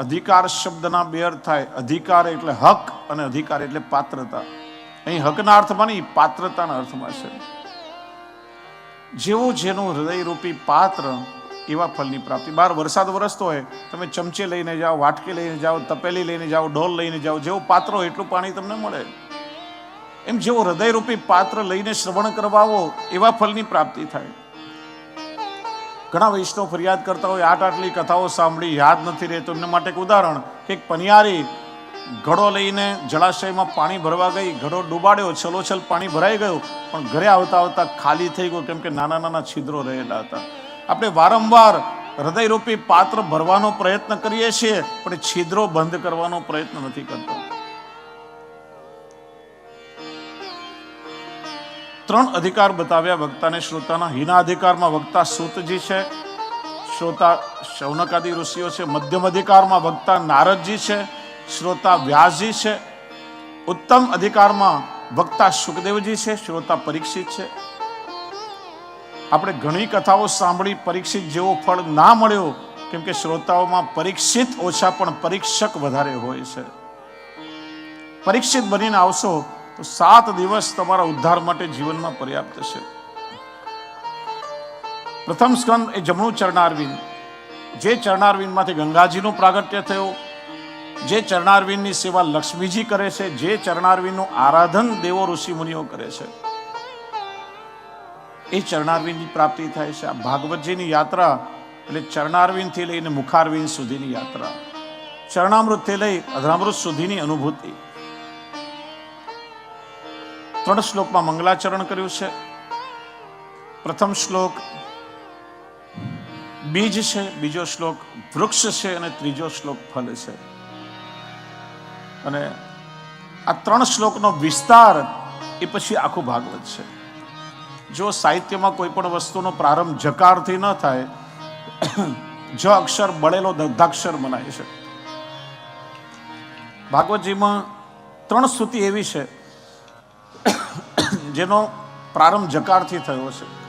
અધિકાર શબ્દના બે અર્થ થાય. અધિકાર એટલે હક અને અધિકાર એટલે પાત્રતા. અહીં હકના અર્થમાં નહીં, પાત્રતાના અર્થમાં છે. જેવું જેનું હૃદયરૂપી પાત્ર, એવા ફળની પ્રાપ્તિ. બહાર વરસાદ વરસતો હોય, તમે ચમચે લઈને જાઓ, વાટકી લઈને જાઓ, તપેલી લઈને જાઓ ડોલ લઈને જાઓ, જેવું પાત્ર હોય એટલું પાણી તમને મળે. એમ જેવો હૃદયરૂપી પાત્ર લઈને શ્રવણ કરવાવો, એવા ફળની પ્રાપ્તિ થાય. ઘણા વૈષ્ણવ ફરિયાદ કરતા હોય આટ આટલી કથાઓ સાંભળી, યાદ નથી રહેતું. એમના માટે એક ઉદાહરણ, કે એક પનિયારી ઘડો લઈને જળાશયમાં પાણી ભરવા ગઈ, ઘડો ડૂબાડ્યો, છલોછલ પાણી ભરાઈ ગયું, પણ ઘરે આવતા આવતા ખાલી થઈ ગયું, કેમ કે નાના નાના છિદ્રો રહેલા હતા. આપણે વારંવાર હૃદયરૂપી પાત્ર ભરવાનો પ્રયત્ન કરીએ છીએ, પણ છિદ્રો બંધ કરવાનો પ્રયત્ન નથી કરતા. ત્રણ અધિકાર બતાવ્યા વક્તાને શ્રોતાના હિના અધિકારમાં વક્તા સૂતજી છે, શ્રોતા શૌનકાદી ઋષિઓ છે, મધ્યમ અધિકારમાં વક્તા નારદજી છે, શ્રોતા વ્યાસજી છે, ઉત્તમ અધિકારમાં વક્તા સુખદેવજી છે, શ્રોતા પરીક્ષિત છે. આપણે ઘણી કથાઓ સાંભળી, પરીક્ષિત જેવો ફળ ના મળ્યો, કેમ કે શ્રોતાઓમાં પરીક્ષિત ઓછા પણ પરીક્ષક વધારે હોય છે. પરીક્ષિત બનીને આવશો તો સાત દિવસ તમારા ઉદ્ધાર માટે જીવનમાં પર્યાપ્ત છે. પ્રથમ સ્કંદ એ જમણું ચરણારવિંદ. જે ચરણારવિંદમાંથી ગંગાજીનું પ્રાગટ્ય થયું, જે ચરણારવિંદની સેવા લક્ષ્મીજી કરે છે, જે ચરણારવિંદનું આરાધન દેવો ઋષિ મુનિઓ કરે છે. એ ચરણારવિંદની પ્રાપ્તિ થાય છે. આ ભાગવતજીની યાત્રા એટલે ચરણારવિંદથી લઈને મુખારવિંદ સુધીની યાત્રા. ચરણામૃતથી લઈ અધરામૃત સુધીની અનુભૂતિ. ત્રણ શ્લોકમાં મંગલાચરણ કર્યું છે. પ્રથમ શ્લોક બીજ છે, બીજો શ્લોક વૃક્ષ છે અને ત્રીજો શ્લોક ફલ છે. અને આ ત્રણ શ્લોકનો વિસ્તાર એ પછી આખું ભાગવત છે. જો સાહિત્યમાં કોઈ પણ વસ્તુનો પ્રારંભ જકારથી ન થાય, જ અક્ષર બળેલો દગ્ધાક્ષર મનાય છે. ભાગવતજીમાં ત્રણ સ્તુતિ એવી છે જેનો પ્રારંભ જકારથી થયો છે.